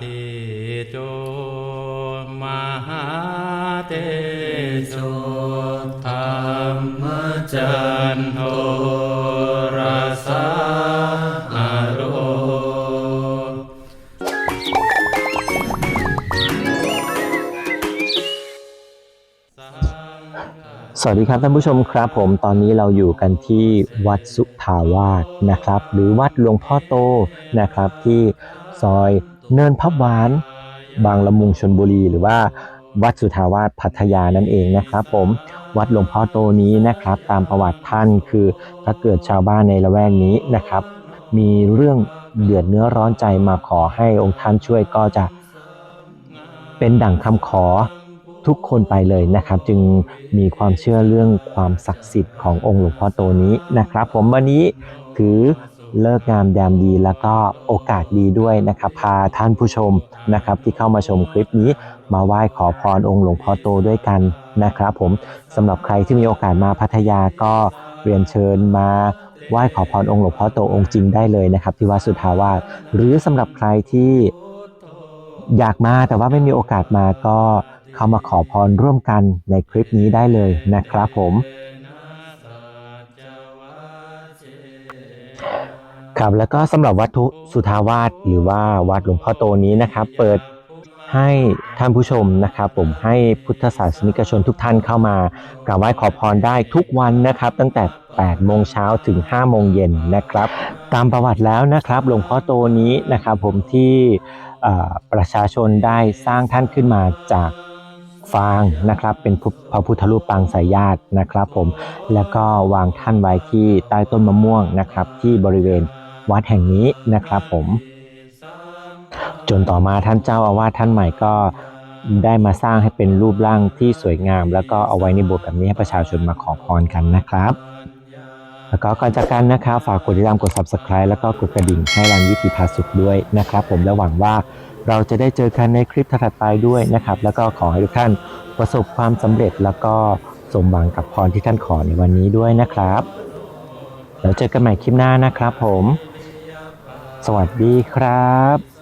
ธิโจมหาเตโชธรรมจันโทราสาอโรสวัสดีครับท่านผู้ชมครับ ผมตอนนี้เราอยู่กันที่วัดสุทาวาสนะครับ หรือวัดหลวงพ่อโตนะครับที่ซอย เนินพับหวาน บางละมุงชนบุรีหรือว่าวัดสุทาวาสพัทยานั่นเองนะครับผมวัดหลวงพ่อโตนี้นะครับ ตามประวัติท่านคือถ้าเกิดชาวบ้านในละแวกนี้นะครับ มีเรื่องเดือดเนื้อร้อนใจมาขอให้องค์ท่านช่วยก็จะเป็นดั่งคำขอทุกคนไปเลยนะครับ จึงมีความเชื่อเรื่องความศักดิ์สิทธิ์ขององค์หลวงพ่อโตนี้นะครับ ผมวันนี้ถือ เลิกงามยามดีแล้วก็โอกาสดีด้วยนะครับ พาท่านผู้ชมนะครับที่เข้ามาชมคลิปนี้มาไหว้ขอพรองค์หลวงพ่อโตด้วยกันนะครับ ผมสำหรับใครที่มีโอกาสมาพัทยาก็เรียนเชิญมาไหว้ขอพรองค์หลวงพ่อโตองค์จริงได้เลยนะครับ ที่วัดสุทาวาสหรือสำหรับใครที่อยากมาแต่ว่าไม่มีโอกาสมาก็เข้ามาขอพรร่วมกันในคลิปนี้ได้เลยนะครับผม ครับแล้วก็สำหรับวัตถุสุทาวาสหรือว่าวัดหลวงพ่อโตนี้นะครับ เปิดให้ท่านผู้ชมนะครับ ผมให้พุทธศาสนิกชนทุกท่านเข้ามากราบไหว้ขอพรได้ทุกวันนะครับ ตั้งแต่8โมงเช้าถึง5โมงเย็นนะครับ ตามประวัติแล้วนะครับ หลวงพ่อโตนี้นะครับ ผมที่ประชาชนได้สร้างท่านขึ้นมาจากฟางนะครับเป็นพระพุทธรูปปางสายญาตินะครับ ผมแล้วก็วางท่านไว้ที่ใต้ต้นมะม่วงนะครับ ที่บริเวณ วัดแห่งนี้นะครับผม จนต่อมาท่านเจ้าอาวาสท่านใหม่ก็ได้มาสร้างให้เป็นรูปร่างที่สวยงาม แล้วก็เอาไว้ในโบสถ์แบบนี้ให้ประชาชนมาขอพรกันนะครับ แล้วก็ก่อนจากกันนะครับฝากกดติดตามกด subscribe แล้วก็กดกระดิ่งให้รันวิถีพาสุขด้วยนะครับ ผมและหวังว่าเราจะได้เจอกันในคลิปถัดไปด้วยนะครับ แล้วก็ขอให้ทุกท่านประสบความสำเร็จแล้วก็สมหวังกับพรที่ท่านขอในวันนี้ด้วยนะครับ แล้วเจอกันใหม่คลิปหน้านะครับผม สวัสดีครับ